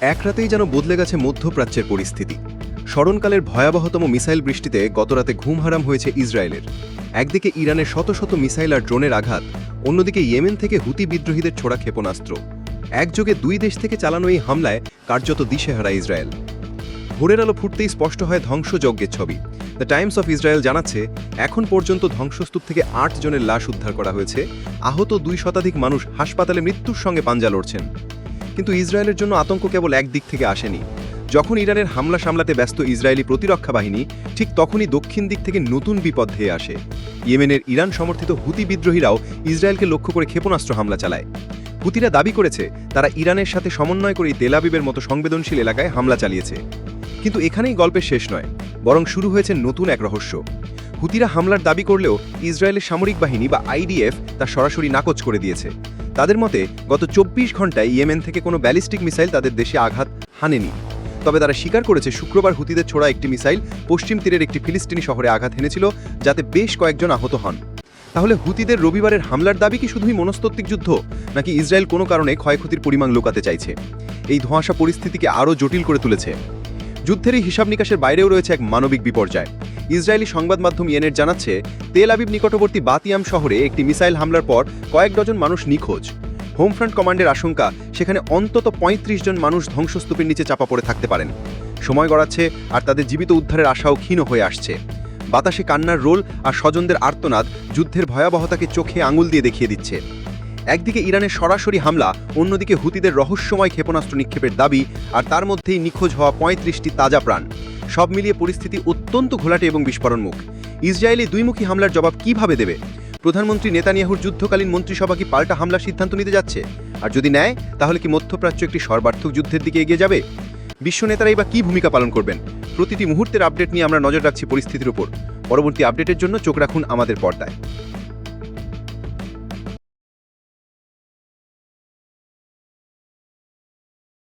এক রাতেই যেন বদলে গেছে মধ্যপ্রাচ্যের পরিস্থিতি। স্মরণকালের ভয়াবহতম মিসাইল বৃষ্টিতে গতরাতে ঘুম হারাম হয়েছে ইসরায়েলের। একদিকে ইরানের শত শত মিসাইল আর ড্রোনের আঘাত, অন্যদিকে ইয়েমেন থেকে হুতি বিদ্রোহীদের ছোড়া ক্ষেপণাস্ত্র। একযোগে দুই দেশ থেকে চালানো এই হামলায় কার্যত দিশেহারা ইসরায়েল। ভোরের আলো ফুটতেই স্পষ্ট হয় ধ্বংসযজ্ঞের ছবি। দ্য টাইমস অফ ইসরায়েল জানাচ্ছে, এখন পর্যন্ত ধ্বংসস্তূপ থেকে আট জনের লাশ উদ্ধার করা হয়েছে। আহত দুই শতাধিক মানুষ হাসপাতালে মৃত্যুর সঙ্গে পাঞ্জা লড়ছেন। কিন্তু ইসরায়েলের জন্য আতঙ্ক কেবল একদিক থেকে আসেনি। যখন ইরানের হামলা সামলাতে ব্যস্ত ইসরায়েলি প্রতিরক্ষা বাহিনী, ঠিক তখনই দক্ষিণ দিক থেকে নতুন বিপদ ধেয়ে আসে। ইয়েমেনের ইরান সমর্থিত হুতি বিদ্রোহীরাও ইসরায়েলকে লক্ষ্য করে ক্ষেপণাস্ত্র হামলা চালায়। হুতিরা দাবি করেছে, তারা ইরানের সাথে সমন্বয় করেই তেলাবিবের মতো সংবেদনশীল এলাকায় হামলা চালিয়েছে। কিন্তু এখানেই গল্পের শেষ নয়, বরং শুরু হয়েছে নতুন এক রহস্য। হুতিরা হামলার দাবি করলেও ইসরায়েলের সামরিক বাহিনী বা আইডিএফ তা সরাসরি নাকচ করে দিয়েছে। তাদের মতে, গত চব্বিশ ঘন্টায় ইয়েমেন থেকে কোনো ব্যালিস্টিক মিসাইল তাদের দেশে আঘাত হানেনি। তবে তারা স্বীকার করেছে, শুক্রবার হুতিদের ছোড়া একটি মিসাইল পশ্চিম তীরের একটি ফিলিস্তিনি শহরে আঘাত হেনেছিল, যাতে বেশ কয়েকজন আহত হন। তাহলে হুতিদের রবিবারের হামলার দাবি কি শুধুই মনস্তাত্ত্বিক যুদ্ধ, নাকি ইসরায়েল কোনো কারণে ক্ষয়ক্ষতির পরিমাণ লুকাতে চাইছে? এই ধোঁয়াশা পরিস্থিতিকে আরও জটিল করে তুলেছে। যুদ্ধের এই হিসাব নিকাশের বাইরেও রয়েছে এক মানবিক বিপর্যয়। ইসরায়েলি সংবাদ মাধ্যম ইয়েনের জানাচ্ছে, তেল আবিব নিকটবর্তী বাতিয়াম শহরে একটি মিসাইল হামলার পর কয়েক ডজন মানুষ নিখোঁজ। হোমফ্রন্ট কমান্ডের আশঙ্কা, সেখানে অন্তত ৩৫ জন মানুষ ধ্বংসস্তূপের নিচে চাপা পড়ে থাকতে পারেন। সময় গড়াচ্ছে আর তাদের জীবিত উদ্ধারের আশাও ক্ষীণ হয়ে আসছে। বাতাসে কান্নার রোল আর স্বজনদের আর্তনাদ যুদ্ধের ভয়াবহতাকে চোখে আঙুল দিয়ে দেখিয়ে দিচ্ছে। একদিকে ইরানের সরাসরি হামলা, অন্যদিকে হুতিদের রহস্যময় ক্ষেপণাস্ত্র নিক্ষেপের দাবি, আর তার মধ্যেই নিখোঁজ হওয়া পঁয়ত্রিশটি তাজা প্রাণ। সব মিলিয়ে পরিস্থিতি অত্যন্ত ঘোলাটে এবং বিস্ফোরণমুখ। ইসরায়েলি দুইমুখী হামলার জবাব কীভাবে দেবে? প্রধানমন্ত্রী নেতানিয়াহুর যুদ্ধকালীন মন্ত্রিসভা কি পাল্টা হামলার সিদ্ধান্ত নিতে যাচ্ছে। আর যদি নেয়, তাহলে কি মধ্যপ্রাচ্য একটি সর্বার্থক যুদ্ধের দিকে এগিয়ে যাবে? বিশ্ব নেতারাই বা কী ভূমিকা পালন করবেন? প্রতিটি মুহূর্তের আপডেট নিয়ে আমরা নজর রাখছি পরিস্থিতির উপর। পরবর্তী আপডেটের জন্য চোখ রাখুন আমাদের পর্দায়।